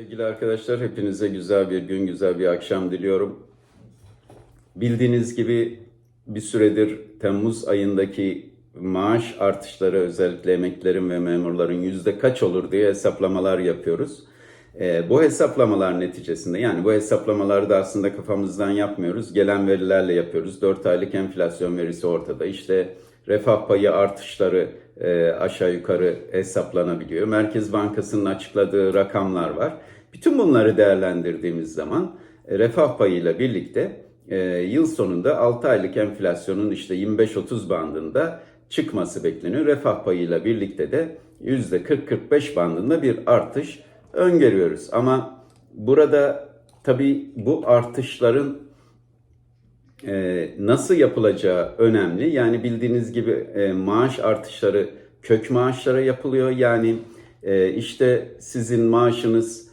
Sevgili arkadaşlar hepinize güzel bir gün, güzel bir akşam diliyorum. Bildiğiniz gibi bir süredir Temmuz ayındaki maaş artışları özellikle emeklilerin ve memurların yüzde kaç olur diye hesaplamalar yapıyoruz. Ee, bu hesaplamalar neticesinde yani bu hesaplamaları da aslında kafamızdan yapmıyoruz. Gelen verilerle yapıyoruz. 4 aylık enflasyon verisi ortada. İşte refah payı artışları e, aşağı yukarı hesaplanabiliyor. Merkez Bankası'nın açıkladığı rakamlar var. Bütün bunları değerlendirdiğimiz zaman e, refah payıyla birlikte e, yıl sonunda 6 aylık enflasyonun işte 25-30 bandında çıkması bekleniyor. Refah payıyla birlikte de %40-45 bandında bir artış öngörüyoruz. Ama burada tabii bu artışların e, nasıl yapılacağı önemli. Yani bildiğiniz gibi e, maaş artışları kök maaşlara yapılıyor. Yani e, işte sizin maaşınız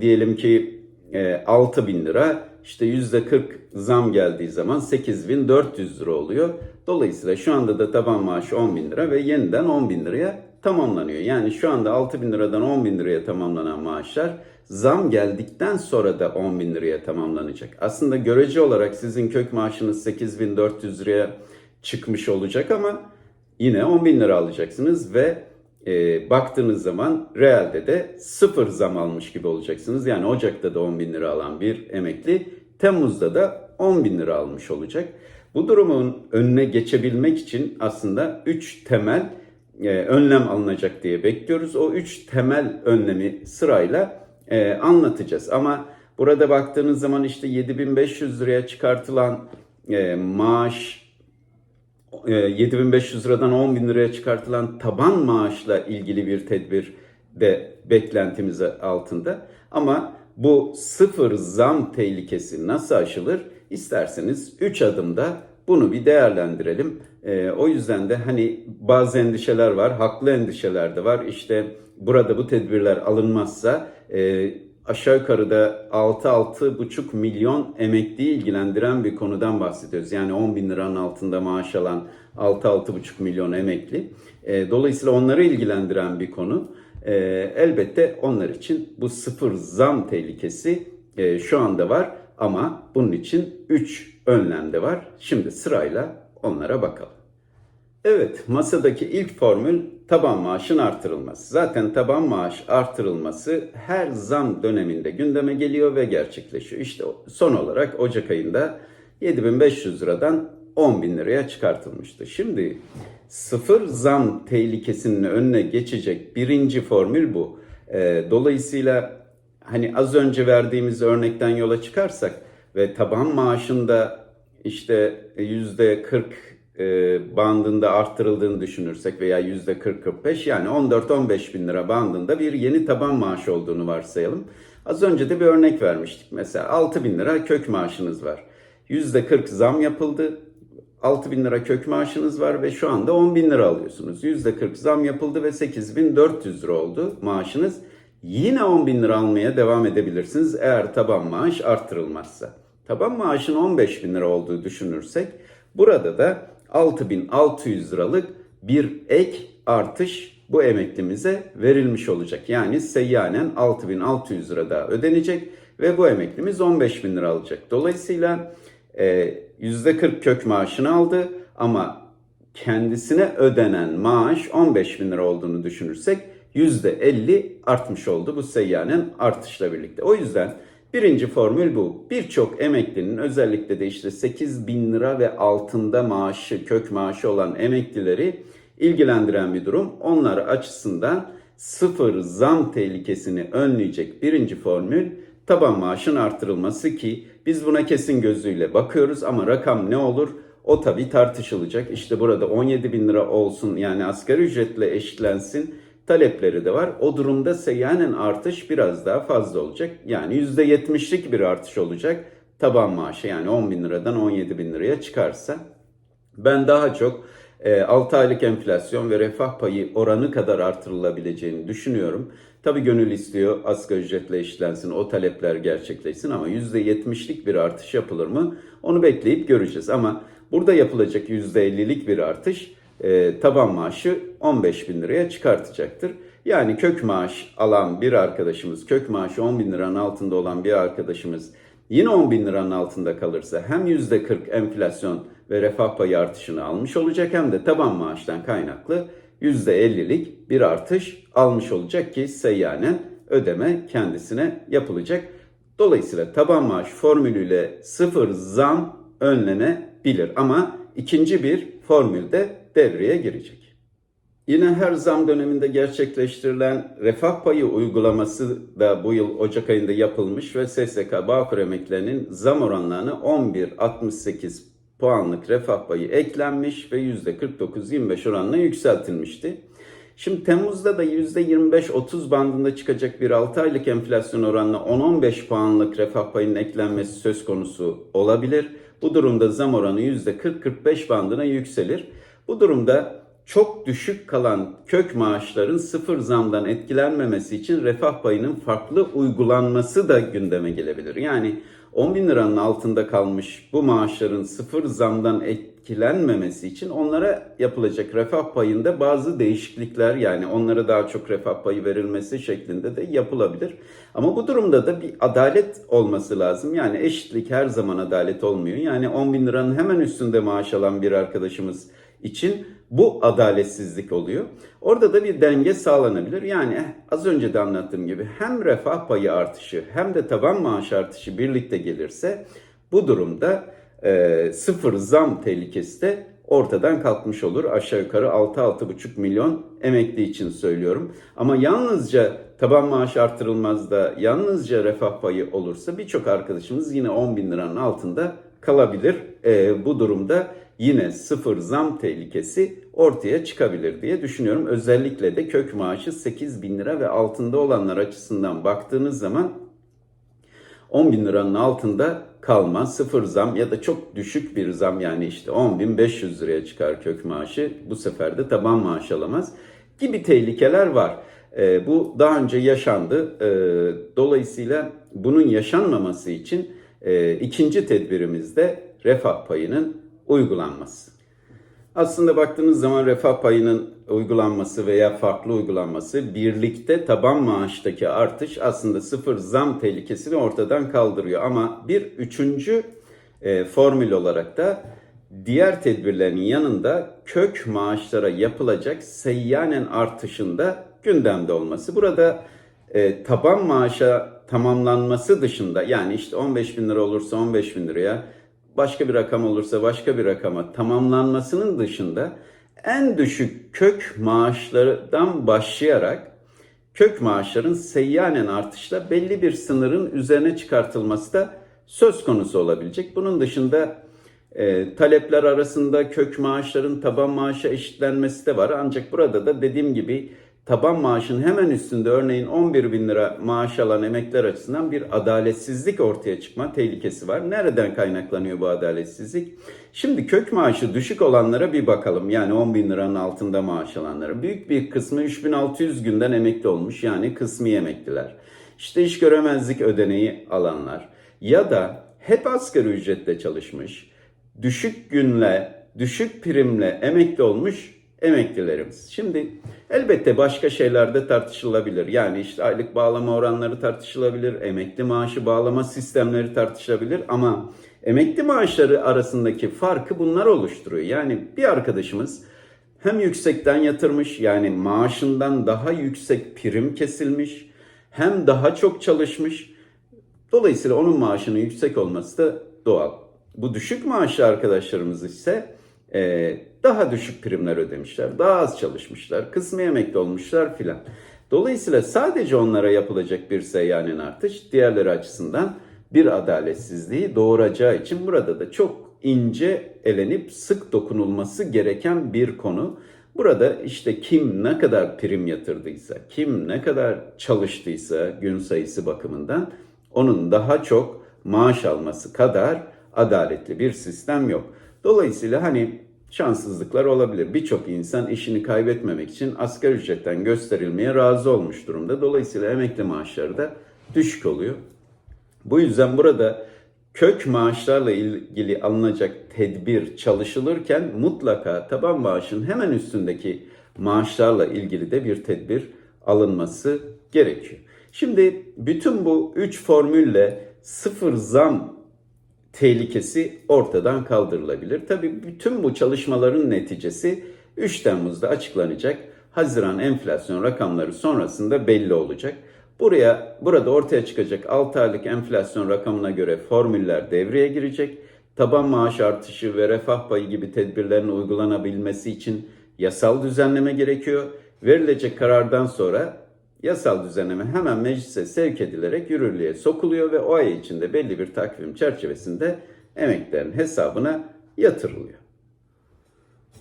diyelim ki e, 6 bin lira işte yüzde 40 zam geldiği zaman 8400 lira oluyor. Dolayısıyla şu anda da taban maaşı 10 bin lira ve yeniden 10 bin liraya tamamlanıyor. Yani şu anda 6 bin liradan 10 bin liraya tamamlanan maaşlar zam geldikten sonra da 10 bin liraya tamamlanacak. Aslında görece olarak sizin kök maaşınız 8400 liraya çıkmış olacak ama yine 10 bin lira alacaksınız ve e, baktığınız zaman realde de sıfır zam almış gibi olacaksınız. Yani Ocak'ta da 10 bin lira alan bir emekli Temmuz'da da 10 bin lira almış olacak. Bu durumun önüne geçebilmek için aslında 3 temel e, önlem alınacak diye bekliyoruz. O 3 temel önlemi sırayla e, anlatacağız. Ama burada baktığınız zaman işte 7500 liraya çıkartılan e, maaş 7500 liradan 10 bin liraya çıkartılan taban maaşla ilgili bir tedbir de beklentimiz altında. Ama bu sıfır zam tehlikesi nasıl aşılır? İsterseniz 3 adımda bunu bir değerlendirelim. Ee, o yüzden de hani bazı endişeler var, haklı endişeler de var. İşte burada bu tedbirler alınmazsa e, aşağı yukarıda 6-6,5 milyon emekliyi ilgilendiren bir konudan bahsediyoruz. Yani 10 bin liranın altında maaş alan 6-6,5 milyon emekli. E, dolayısıyla onları ilgilendiren bir konu. E, elbette onlar için bu sıfır zam tehlikesi e, şu anda var. Ama bunun için 3 önlem var. Şimdi sırayla onlara bakalım. Evet, masadaki ilk formül taban maaşın artırılması. Zaten taban maaş artırılması her zam döneminde gündeme geliyor ve gerçekleşiyor. İşte son olarak Ocak ayında 7500 liradan 10 bin liraya çıkartılmıştı. Şimdi sıfır zam tehlikesinin önüne geçecek birinci formül bu. Dolayısıyla hani az önce verdiğimiz örnekten yola çıkarsak ve taban maaşında işte yüzde 40 bandında arttırıldığını düşünürsek veya yüzde 40-45 yani 14-15 bin lira bandında bir yeni taban maaşı olduğunu varsayalım. Az önce de bir örnek vermiştik. Mesela 6 bin lira kök maaşınız var. Yüzde 40 zam yapıldı. 6 bin lira kök maaşınız var ve şu anda 10 bin lira alıyorsunuz. Yüzde 40 zam yapıldı ve 8400 lira oldu maaşınız. Yine 10 bin lira almaya devam edebilirsiniz eğer taban maaş arttırılmazsa. Taban maaşın 15 bin lira olduğu düşünürsek burada da 6600 liralık bir ek artış bu emeklimize verilmiş olacak. Yani seyyanen 6600 lira daha ödenecek ve bu emeklimiz 15 bin lira alacak. Dolayısıyla e, %40 kök maaşını aldı ama kendisine ödenen maaş 15 bin lira olduğunu düşünürsek %50 artmış oldu bu seyyanen artışla birlikte. O yüzden birinci formül bu. Birçok emeklinin özellikle de işte 8 bin lira ve altında maaşı, kök maaşı olan emeklileri ilgilendiren bir durum. Onlar açısından sıfır zam tehlikesini önleyecek birinci formül taban maaşın artırılması ki biz buna kesin gözüyle bakıyoruz ama rakam ne olur? O tabii tartışılacak. İşte burada 17 bin lira olsun yani asgari ücretle eşitlensin talepleri de var. O durumda seyyanen artış biraz daha fazla olacak. Yani %70'lik bir artış olacak taban maaşı yani 10 bin liradan 17 bin liraya çıkarsa. Ben daha çok 6 aylık enflasyon ve refah payı oranı kadar artırılabileceğini düşünüyorum. Tabi gönül istiyor asgari ücretle eşitlensin, o talepler gerçekleşsin ama %70'lik bir artış yapılır mı? Onu bekleyip göreceğiz ama burada yapılacak %50'lik bir artış e, taban maaşı 15 bin liraya çıkartacaktır. Yani kök maaş alan bir arkadaşımız, kök maaşı 10 bin liranın altında olan bir arkadaşımız yine 10 bin liranın altında kalırsa hem %40 enflasyon ve refah payı artışını almış olacak hem de taban maaştan kaynaklı %50'lik bir artış almış olacak ki seyyanen ödeme kendisine yapılacak. Dolayısıyla taban maaş formülüyle sıfır zam önlenebilir ama ikinci bir formül de devreye girecek. Yine her zam döneminde gerçekleştirilen refah payı uygulaması da bu yıl Ocak ayında yapılmış ve SSK Bağkur emeklilerinin zam oranlarını 11.68 puanlık refah payı eklenmiş ve %49-25 oranına yükseltilmişti. Şimdi Temmuz'da da %25-30 bandında çıkacak bir 6 aylık enflasyon oranına 10-15 puanlık refah payının eklenmesi söz konusu olabilir. Bu durumda zam oranı %40-45 bandına yükselir. Bu durumda çok düşük kalan kök maaşların sıfır zamdan etkilenmemesi için refah payının farklı uygulanması da gündeme gelebilir. Yani 10 bin liranın altında kalmış bu maaşların sıfır zamdan etkilenmemesi için onlara yapılacak refah payında bazı değişiklikler yani onlara daha çok refah payı verilmesi şeklinde de yapılabilir. Ama bu durumda da bir adalet olması lazım. Yani eşitlik her zaman adalet olmuyor. Yani 10 bin liranın hemen üstünde maaş alan bir arkadaşımız için bu adaletsizlik oluyor. Orada da bir denge sağlanabilir. Yani az önce de anlattığım gibi hem refah payı artışı hem de taban maaş artışı birlikte gelirse bu durumda e, sıfır zam tehlikesi de ortadan kalkmış olur. Aşağı yukarı 6-6,5 milyon emekli için söylüyorum. Ama yalnızca taban maaş artırılmaz da yalnızca refah payı olursa birçok arkadaşımız yine 10 bin liranın altında kalabilir. E, bu durumda yine sıfır zam tehlikesi ortaya çıkabilir diye düşünüyorum. Özellikle de kök maaşı 8 bin lira ve altında olanlar açısından baktığınız zaman 10 bin liranın altında kalma, sıfır zam ya da çok düşük bir zam yani işte 10 bin 500 liraya çıkar kök maaşı. Bu sefer de taban maaş alamaz gibi tehlikeler var. E, bu daha önce yaşandı. E, dolayısıyla bunun yaşanmaması için e, ikinci tedbirimizde refah payının uygulanması. Aslında baktığınız zaman refah payının uygulanması veya farklı uygulanması birlikte taban maaştaki artış aslında sıfır zam tehlikesini ortadan kaldırıyor. Ama bir üçüncü e, formül olarak da diğer tedbirlerin yanında kök maaşlara yapılacak seyyanen artışında gündemde olması. Burada e, taban maaşa tamamlanması dışında yani işte 15 bin lira olursa 15 bin liraya başka bir rakam olursa başka bir rakama tamamlanmasının dışında en düşük kök maaşlardan başlayarak kök maaşların seyyanen artışla belli bir sınırın üzerine çıkartılması da söz konusu olabilecek. Bunun dışında e, talepler arasında kök maaşların taban maaşa eşitlenmesi de var. Ancak burada da dediğim gibi taban maaşın hemen üstünde örneğin 11 bin lira maaş alan emekler açısından bir adaletsizlik ortaya çıkma tehlikesi var. Nereden kaynaklanıyor bu adaletsizlik? Şimdi kök maaşı düşük olanlara bir bakalım. Yani 10 bin liranın altında maaş alanlara. Büyük bir kısmı 3600 günden emekli olmuş yani kısmi emekliler. İşte iş göremezlik ödeneği alanlar ya da hep asgari ücretle çalışmış, düşük günle, düşük primle emekli olmuş emeklilerimiz. Şimdi elbette başka şeyler de tartışılabilir. Yani işte aylık bağlama oranları tartışılabilir, emekli maaşı bağlama sistemleri tartışılabilir ama emekli maaşları arasındaki farkı bunlar oluşturuyor. Yani bir arkadaşımız hem yüksekten yatırmış yani maaşından daha yüksek prim kesilmiş hem daha çok çalışmış. Dolayısıyla onun maaşının yüksek olması da doğal. Bu düşük maaşlı arkadaşlarımız ise daha düşük primler ödemişler, daha az çalışmışlar, kısmi emekli olmuşlar filan. Dolayısıyla sadece onlara yapılacak bir seyyanen artış diğerleri açısından bir adaletsizliği doğuracağı için burada da çok ince elenip sık dokunulması gereken bir konu. Burada işte kim ne kadar prim yatırdıysa, kim ne kadar çalıştıysa gün sayısı bakımından onun daha çok maaş alması kadar adaletli bir sistem yok. Dolayısıyla hani şanssızlıklar olabilir. Birçok insan işini kaybetmemek için asgari ücretten gösterilmeye razı olmuş durumda. Dolayısıyla emekli maaşları da düşük oluyor. Bu yüzden burada kök maaşlarla ilgili alınacak tedbir çalışılırken mutlaka taban maaşın hemen üstündeki maaşlarla ilgili de bir tedbir alınması gerekiyor. Şimdi bütün bu üç formülle sıfır zam tehlikesi ortadan kaldırılabilir. Tabii bütün bu çalışmaların neticesi 3 Temmuz'da açıklanacak. Haziran enflasyon rakamları sonrasında belli olacak. Buraya burada ortaya çıkacak 6 aylık enflasyon rakamına göre formüller devreye girecek. Taban maaş artışı ve refah payı gibi tedbirlerin uygulanabilmesi için yasal düzenleme gerekiyor. Verilecek karardan sonra yasal düzenleme hemen meclise sevk edilerek yürürlüğe sokuluyor ve o ay içinde belli bir takvim çerçevesinde emeklilerin hesabına yatırılıyor.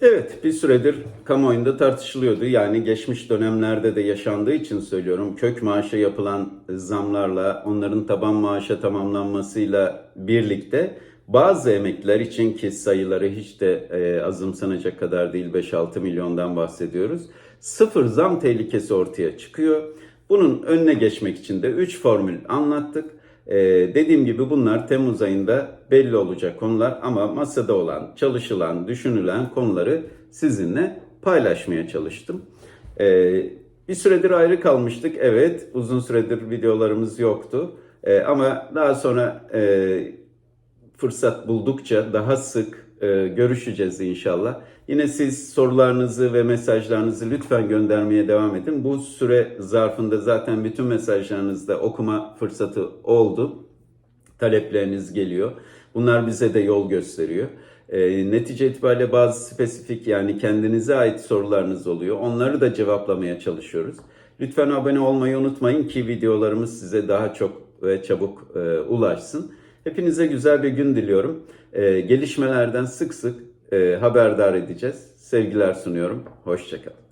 Evet bir süredir kamuoyunda tartışılıyordu. Yani geçmiş dönemlerde de yaşandığı için söylüyorum. Kök maaşa yapılan zamlarla onların taban maaşa tamamlanmasıyla birlikte bazı emekliler için ki sayıları hiç de e, azımsanacak kadar değil 5-6 milyondan bahsediyoruz. Sıfır zam tehlikesi ortaya çıkıyor. Bunun önüne geçmek için de 3 formül anlattık. Ee, dediğim gibi bunlar Temmuz ayında belli olacak konular ama masada olan, çalışılan, düşünülen konuları sizinle paylaşmaya çalıştım. Ee, bir süredir ayrı kalmıştık. Evet, uzun süredir videolarımız yoktu. Ee, ama daha sonra e, fırsat buldukça daha sık e, görüşeceğiz inşallah. Yine siz sorularınızı ve mesajlarınızı lütfen göndermeye devam edin. Bu süre zarfında zaten bütün mesajlarınızda okuma fırsatı oldu. Talepleriniz geliyor. Bunlar bize de yol gösteriyor. E, netice itibariyle bazı spesifik yani kendinize ait sorularınız oluyor. Onları da cevaplamaya çalışıyoruz. Lütfen abone olmayı unutmayın ki videolarımız size daha çok ve çabuk e, ulaşsın. Hepinize güzel bir gün diliyorum. E, gelişmelerden sık sık e, haberdar edeceğiz. Sevgiler sunuyorum. Hoşçakalın.